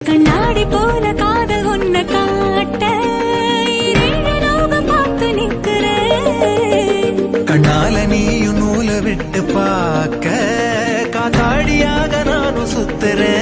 கண்ணாடி போல காதல் ஒன்ன காட்ட பார்த்து நிக்கிற கண்ணால நீயும் நூலை விட்டு பார்க்க காத்தாடியாக நானும் சுத்துறேன்